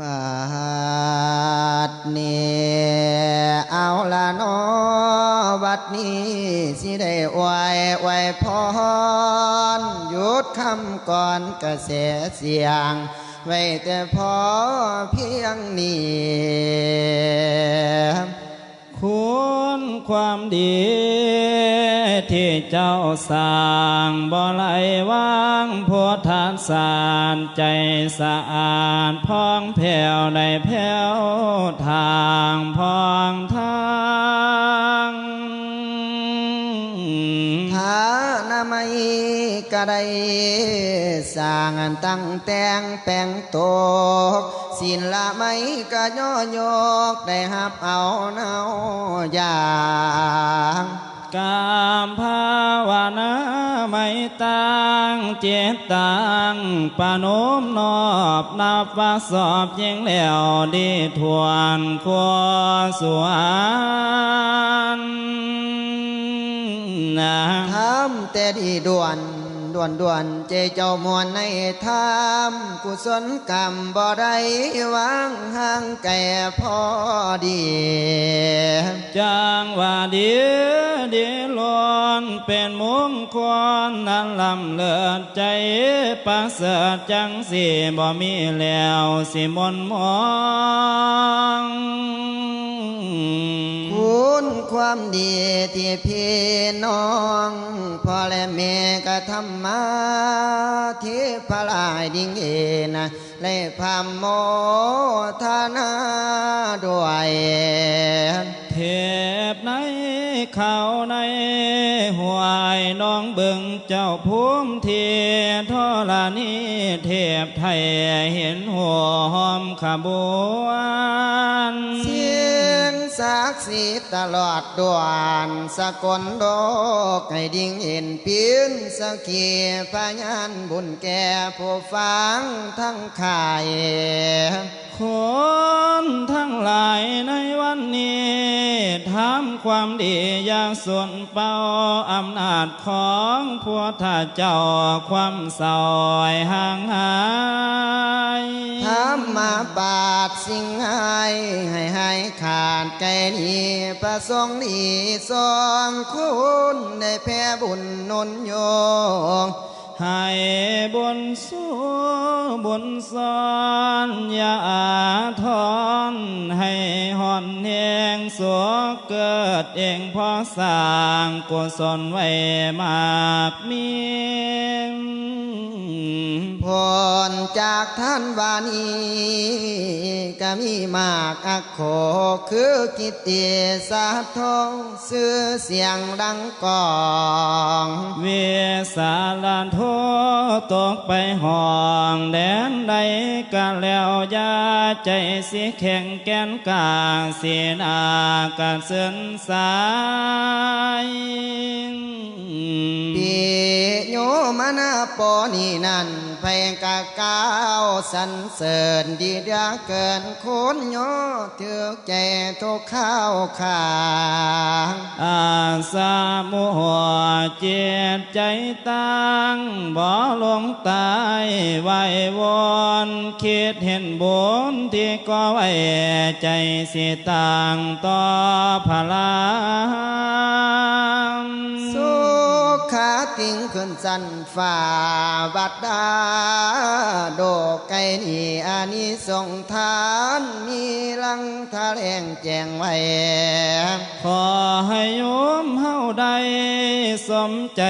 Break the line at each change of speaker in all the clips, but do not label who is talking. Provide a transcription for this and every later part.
บาดนี้เอาละนอบัดนี้สิได้อวยอวยพรหยุดคำก่อนกระแสเสียง ไว้แต่พอเพียงนี้
คุณความดี ที่เจ้าสร้างบ่ไหลว่างพุทานสารใจสะอาดพองแผ่วในแผ่วทางพองทาง
ฐานามัยก็ได้สร้างตั้งแต่งแปลงตกสินละไม่ก็ย่อยกได้หับเอาเนาอยา
เจตตังปานมนอบนับว่าสอบยิงแล้วดีทวนควสวนนะ
ทำแต่ดีด่วนด่วนด่วนเจเจ้ามวลในธรรมกุศลกรรมบ่ได้วางห่างแก่พอดี
จางว่าเดี งคลนั้นลำเลิศใจประเสริฐจังสิบ่มีแล้วสิมนมอง
คุณความดีที่พี่น้องพ่อและแม่ก็ทำมาที่พลายดิ่งเอนะเลยพามโมทนาด้วย
เทพในเขาในหวายน้อ งเจ้าภูมิเทียทรณีเทพไทยเห็นหัวหอมขบวน
เสียงศักสิทธิ์ตลอดด่วนสกลโลกให้ดิ่งเห็นเพียนสกขีพยานบุญแก่ผู้ฟังทั้งข่าย
คนทั้งหลายในวันนี้ทำความดีอย่างส่วนเป้าอำนาจของพวกท่าเจ้าความเศร้าห่างหาย
ธรรมาบาทสิ่งให้ให้ให้ขาดไกลนี้ประสงค์นี้สองคุณได้แพ่บุญนุนโยง
ให้บุญสู้บุญซ้อนอย่าอาทรให้หอนแหงสวเกิดเองเพอสร้างกุศลไว้มากมี
พรจากท่านวานีก็มีมากอักโขคือกิตติสัทธงซื้อเสียงดังกอง
เวสาลานโทตกไปห้องแดนใดกันแล้วยาใจสิแข็งแกนกาเสียนากาเสื่นสาย
ปีโย มนาปอนี่นั่นเพลงกะก้าวสรรเสริญดีเดียเกินคนโยถือใจทุกข้าวขา
อาสามุหัวเจตใจตั้งบ่ลงตายไหววนคิดเห็นบุญที่ก่อไว้ใจสิต่างต่อพลา
สันฝ่าบัดดา โดกไก่นี่อานิสงส์ทานมี งทะแรงแจงไว้
ขอให้โยมเฮาได้สมใจ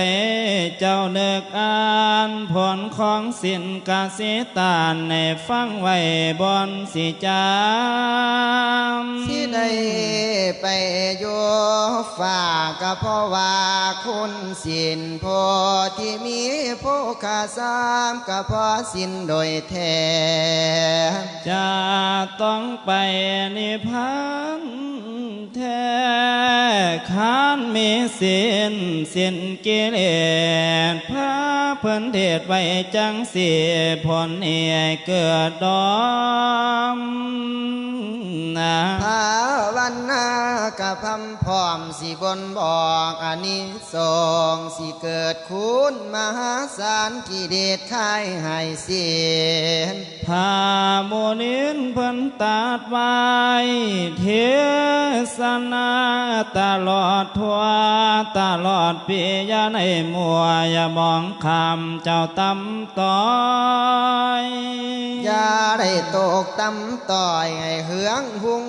เจ้าเนึกอ่านผลของสินกสิตานในฟังไว้บนสิจาม
ที่ได้ไปอยู่ฝ่าก็เพราะว่าคุณสินโพที่มีผู้ขาสามก็เพราะสินโดยแท้
จะต้องไปนิพันแท้ขานมีสินสินกิเลสพระเพิ่นเทศไว้จังสีผลเอียเกิดดอม
ภาวนาก็กับพำพร้อมสิบนบอกอันนี้สงส์สิเกิดคุณมหาศาลกิเดชคายให้เสียน
พาโมนินเพิ่นตัดไว้เทศนาตลอดทั่วตลอดปีอยาในมัวอย่ามองคำเจ้าตำต้อย
อย่าได้ตกตำต่อยให้เหืองหุง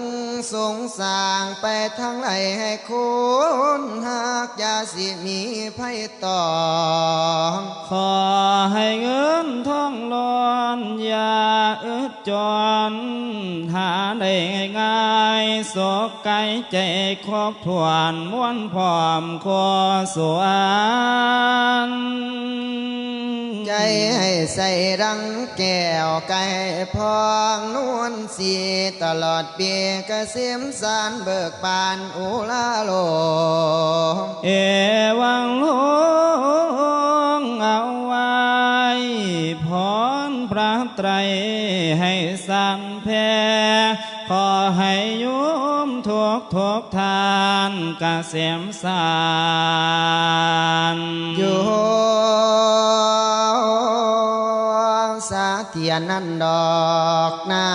สงสางไปทางไหนให้คุณหากยาสิมีภัยต่อ
ขอให้เงินทองล้อนอย่าอึดจนหาได้ง่ายๆสกไกใจครบถวนม้วนพร้อมขอสวน
ใจให้ใส่รังแก้วไก่พองนวลสีตลอดปีกเกษมสารเบิกบานอุลาโล
เอวังหลงเอาไว้พรพระไตรให้สันแพ่ขอให้โยมทุกทุกทานกเกษมสาร
นั่นดอกนา